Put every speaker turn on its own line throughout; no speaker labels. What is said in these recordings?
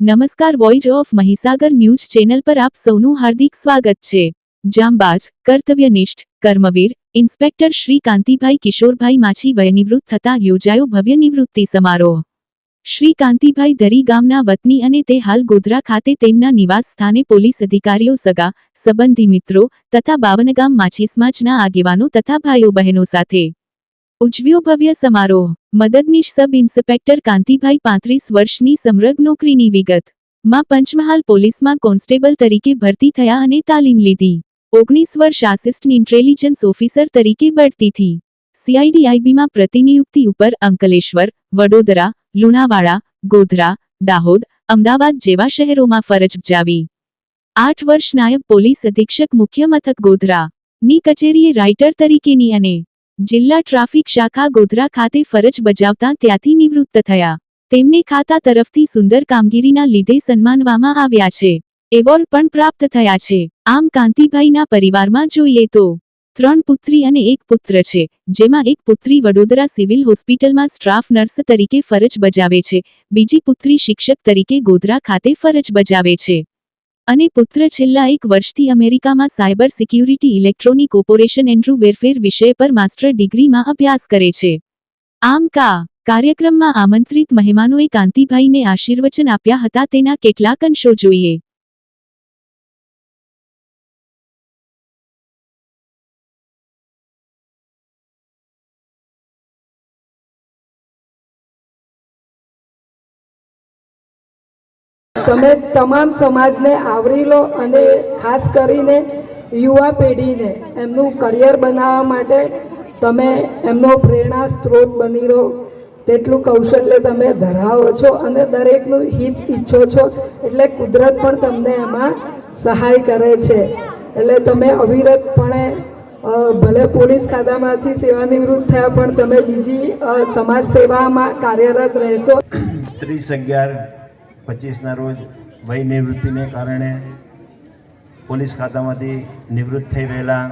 નમસ્કાર voice of Mahisagar news channel પર આપ સૌનું હાર્દિક સ્વાગત છે. જામબાજ, કર્તવ્યનિષ્ઠ, કર્મવીર, ઇન્સ્પેક્ટર શ્રી કાંતિભાઈ કિશોરભાઈ માછી વયનિવૃત્ત થતા યોજાયો ભવ્ય નિવૃત્તિ સમારોહ. શ્રી કાંતિભાઈ દરી ગામના વતની અને તે હાલ ગોધરા ખાતે તેમના નિવાસ સ્થાને પોલીસ અધિકારીઓ સગા, સંબંધી મિત્રો તથા બાવનગામ માછી સમાજના આગેવાનો તથા ભાઈઓ બહેનો સાથે ઉજવ્યો ભવ્ય સમારોહ. મદદનીશ સબ ઇન્સ્પેક્ટર કાંતિભાઈ પાંત્રીસ વર્ષની સમગ્ર નોકરીની વિગત. માં પંચમહાલ પોલીસમાં કોન્સ્ટેબલ તરીકે ભરતી થયા અને તાલીમ લીધી. ઓગણીસ વર્ષ આસિસ્ટન્ટ ઇન્ટેલિજન્સ ઓફિસર તરીકે બઢતીથી સીઆઈડીઆઈબીમાં પ્રતિનિયુક્તિ ઉપર અંકલેશ્વર, વડોદરા, લુણાવાડા, ગોધરા, દાહોદ, અમદાવાદ જેવા શહેરોમાં ફરજ બજાવી. આઠ વર્ષ નાયબ પોલીસ અધિક્ષક મુખ્ય મથક ગોધરા. કચેરીએ રાઇટર તરીકેની અને જિલ્લા ટ્રાફિક શાખા ગોધરા ખાતે ફરજ બજાવતા ત્યાંથી નિવૃત્ત થયા. તેમને ખાતા તરફથી સુંદર કામગીરીના લીધે સન્માનવામાં આવ્યા છે. એવોર્ડ પણ પ્રાપ્ત થયા છે. આમ કાંતિભાઈના પરિવારમાં જોઈએ તો, ત્રણ પુત્રી અને એક પુત્ર છે, જેમાં એક પુત્રી વડોદરા સિવિલ હોસ્પિટલમાં સ્ટાફ નર્સ તરીકે ફરજ બજાવે છે, બીજી પુત્રી શિક્ષક તરીકે ગોધરા ખાતે ફરજ બજાવે છે. અને પુત્ર છેલ્લા એક વર્ષથી અમેરિકામાં સાયબર સિક્યુરિટી ઇલેક્ટ્રોનિક કોર્પોરેશન એન્ડ્રુ વેરફેર વિષય પર માસ્ટર ડિગ્રીમાં અભ્યાસ કરે છે. આમ કા, કાર્યક્રમમાં આમંત્રિત મહેમાનોએ કાંતિભાઈને આશીર્વચન આપ્યા હતા. તેના કેટલાક અંશો જોઈએ.
તમે તમામ સમાજને આવરી લો અને ખાસ કરીને યુવા પેઢીને એમનું કરિયર બનાવવા માટે તમે એમનો પ્રેરણા સ્ત્રોત બની રહો. તેટલું કૌશલ્ય તમે ધરાવો છો અને દરેકનું હિત ઈચ્છો છો એટલે કુદરત પણ તમને એમાં સહાય કરે છે. એટલે તમે અવિરતપણે ભલે પોલીસ ખાતામાંથી સેવાનિવૃત્ત થયા પણ તમે બીજી સમાજ સેવામાં કાર્યરત રહેશો.
ત્રીસ અગિયાર પચીસના રોજ વય નિવૃત્તિને કારણે પોલીસ ખાતામાંથી નિવૃત્ત થઈ રહેલા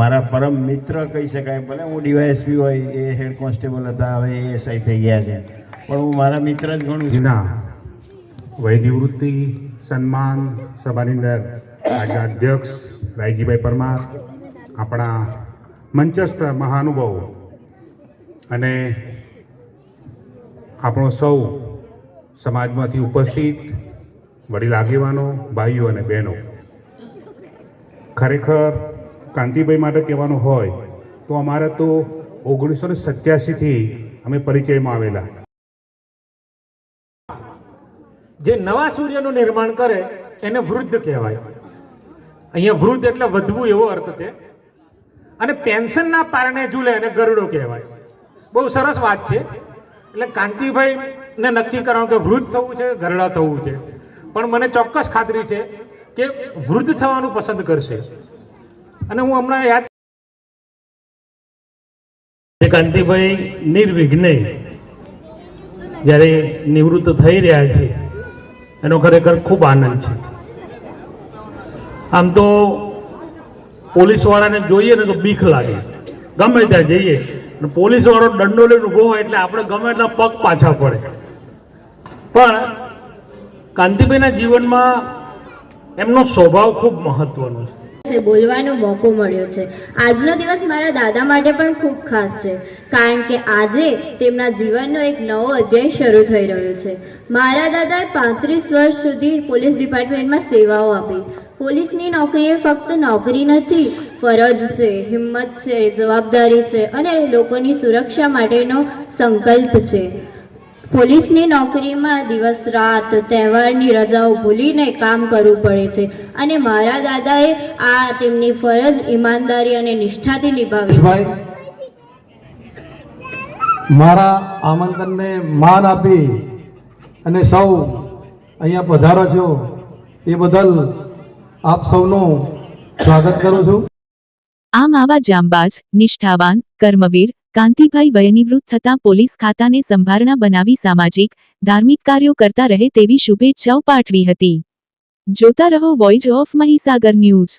મારા પરમ મિત્ર કહી શકાય, ભલે હું ડીવાયએસપી હોય, એ હેડ કોન્સ્ટેબલ હતા, હવે એ એસઆઈ થઈ ગયા છે. પણ હું મારા મિત્ર જ ગણું છું.
વય નિવૃત્તિ સન્માન સભાની અંદર આજના અધ્યક્ષ રાયજીભાઈ પરમાર આપણા મંચસ્થ મહાનુભાવો અને આપણો સૌ સમાજમાંથી ઉપસ્થિત વડીલ આગેવાનો, ભાઈઓ અને બહેનો. ખરેખર કાંતિભાઈ માટે કહેવાનું હોય તો અમારા તો ઓગણીસો ને સત્યાસીથી અમે પરિચયમાં આવેલા.
જે નવા સૂર્યનું નિર્માણ કરે એને વૃદ્ધ કહેવાય. અહીંયા વૃદ્ધ એટલે વધવું એવો અર્થ છે. અને પેન્શનના પારણે ઝૂલે એને ગરડો કહેવાય. બહુ સરસ વાત છે. એટલે કાંતિભાઈ ને નક્કી કરવાનું કે વૃદ્ધ થવું છે ઘરડા થવું છે. પણ મને ચોક્કસ ખાતરી છે કે વૃદ્ધ થવાનું પસંદ કરશે. અને હું હમણાં યાદ
કાંતિભાઈ નિર્વિઘ્ને જ્યારે નિવૃત્ત થઈ રહ્યા છે, એનો ખરેખર ખૂબ આનંદ છે. આમ તો પોલીસવાળાને જોઈએ ને તો બીક લાગે. ગમે ત્યાં જઈએ પોલીસવાળો દંડો લઈને ઊભો હોય એટલે આપણે ગમે એટલા પગ પાછા પડે. પણ કાંતિભાઈના જીવનમાં એમનો સ્વભાવ ખૂબ મહત્વનો છે.
બોલવાનો મોકો મળ્યો છે. આજનો દિવસ મારા દાદા માટે પણ ખૂબ ખાસ છે, કારણ કે આજે તેમના જીવનનો એક નવો અધ્યાય શરૂ થઈ રહ્યો છે. મારા દાદાએ પાંત્રીસ વર્ષ સુધી પોલીસ ડિપાર્ટમેન્ટમાં સેવાઓ આપી. પોલીસની નોકરી એ ફક્ત નોકરી નથી, ફરજ છે, હિંમત છે, જવાબદારી છે અને લોકોની સુરક્ષા માટેનો સંકલ્પ છે. પોલીસની નોકરીમાં દિવસ રાત તહેવારની રજાઓ ભૂલીને કામ કરવું પડે છે. અને મારા દાદાએ આ તેમની ફરજ ઈમાનદારી અને નિષ્ઠાથી નિભાવી.
મારા આમંત્રણને માન આપી અને સૌ અહીંયા પધારો છો એ બદલ આપ સૌનું સ્વાગત કરું છું.
આમ આવા જાંબાજ નિષ્ઠાવાન કર્મવીર કાંતિભાઈ વયનિવૃત્ત થતાં પોલીસ ખાતાને સંભારણા બનાવી સામાજિક, ધાર્મિક કાર્યો કરતા રહે તેવી શુભેચ્છાઓ પાઠવી હતી. જોતા રહો વોઇસ ઓફ મહીસાગર ન્યૂઝ